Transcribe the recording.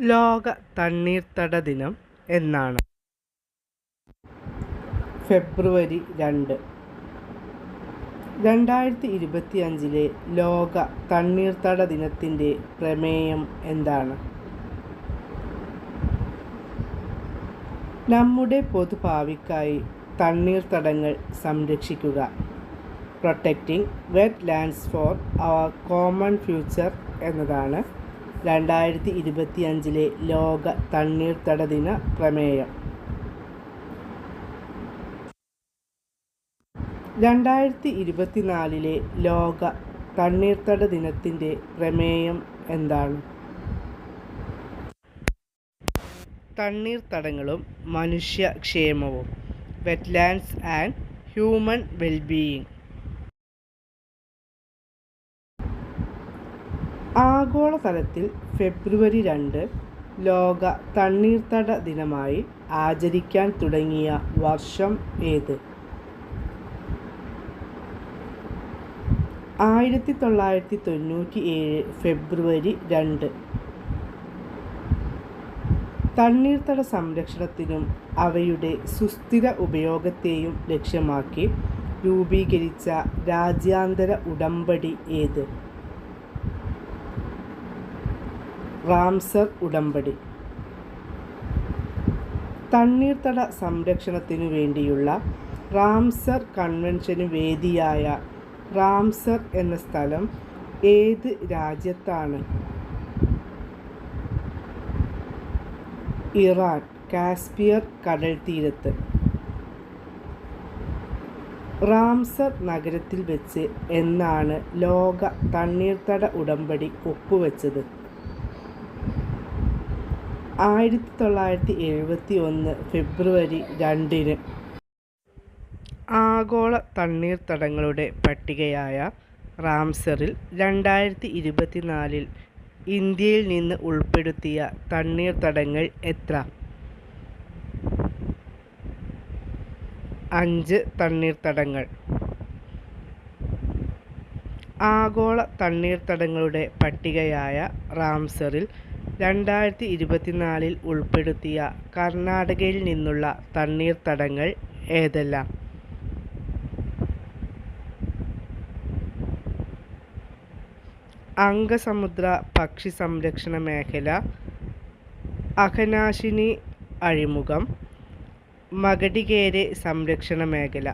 ലോക തണ്ണീർത്തട ദിനം എന്നാണ്. ഫെബ്രുവരി രണ്ട്. രണ്ടായിരത്തി ഇരുപത്തി അഞ്ചിലെ ലോക തണ്ണീർത്തട ദിനത്തിന്റെ പ്രമേയം എന്താണ്? നമ്മുടെ പൊതുഭാവിക്കായി തണ്ണീർത്തടങ്ങൾ സംരക്ഷിക്കുക. Protecting wetlands for our common future എന്നതാണ് രണ്ടായിരത്തി ഇരുപത്തി അഞ്ചിലെ ലോക തണ്ണീർത്തട ദിന പ്രമേയം. രണ്ടായിരത്തി ഇരുപത്തിനാലിലെ ലോക തണ്ണീർത്തട ദിനത്തിന്റെ പ്രമേയം എന്താണ്? തണ്ണീർത്തടങ്ങളും മനുഷ്യക്ഷേമവും വെറ്റ്ലാൻഡ്സ് ആൻഡ് ഹ്യൂമൻ വെൽബീയിങ്. ആഗോളതലത്തിൽ ഫെബ്രുവരി രണ്ട് ലോക തണ്ണീർത്തട ദിനമായി ആചരിക്കാൻ തുടങ്ങിയ വർഷം ഏത്? ആയിരത്തി തൊള്ളായിരത്തി തൊണ്ണൂറ്റി ഏഴ് ഫെബ്രുവരി രണ്ട്. തണ്ണീർത്തട സംരക്ഷണത്തിനും അവയുടെ സുസ്ഥിര ഉപയോഗത്തെയും ലക്ഷ്യമാക്കി രൂപീകരിച്ച രാജ്യാന്തര ഉടമ്പടി ഏത്? റാംസർ ഉടമ്പടി. തണ്ണീർത്തട സംരക്ഷണത്തിനു വേണ്ടിയുള്ള റാംസർ കൺവെൻഷന് വേദിയായ റാംസർ എന്ന സ്ഥലം ഏത് രാജ്യത്താണ്? ഇറാൻ കാസ്പിയർ കടൽ തീരത്ത്. റാംസർ നഗരത്തിൽ വെച്ച് എന്നാണ് ലോക തണ്ണീർത്തട ഉടമ്പടി ഒപ്പുവെച്ചത്. ആയിരത്തി തൊള്ളായിരത്തി എഴുപത്തി ഒന്ന് ഫെബ്രുവരി രണ്ടിന് ആഗോള തണ്ണീർത്തടങ്ങളുടെ പട്ടികയായ റാംസറിൽ രണ്ടായിരത്തി ഇരുപത്തിനാലിൽ ഇന്ത്യയിൽ നിന്ന് ഉൾപ്പെടുത്തിയ തണ്ണീർത്തടങ്ങൾ എത്ര? അഞ്ച് തണ്ണീർത്തടങ്ങൾ ആഗോള തണ്ണീർത്തടങ്ങളുടെ പട്ടികയായ റാംസറിൽ രണ്ടായിരത്തി ഇരുപത്തിനാലിൽ ഉൾപ്പെടുത്തിയ കർണാടകയിൽ നിന്നുള്ള തണ്ണീർത്തടങ്ങൾ ഏതെല്ലാം? അംഗസമുദ്ര പക്ഷി സംരക്ഷണ മേഖല അഘനാശിനി അഴിമുഖം മകടികേരെ സംരക്ഷണ മേഖല.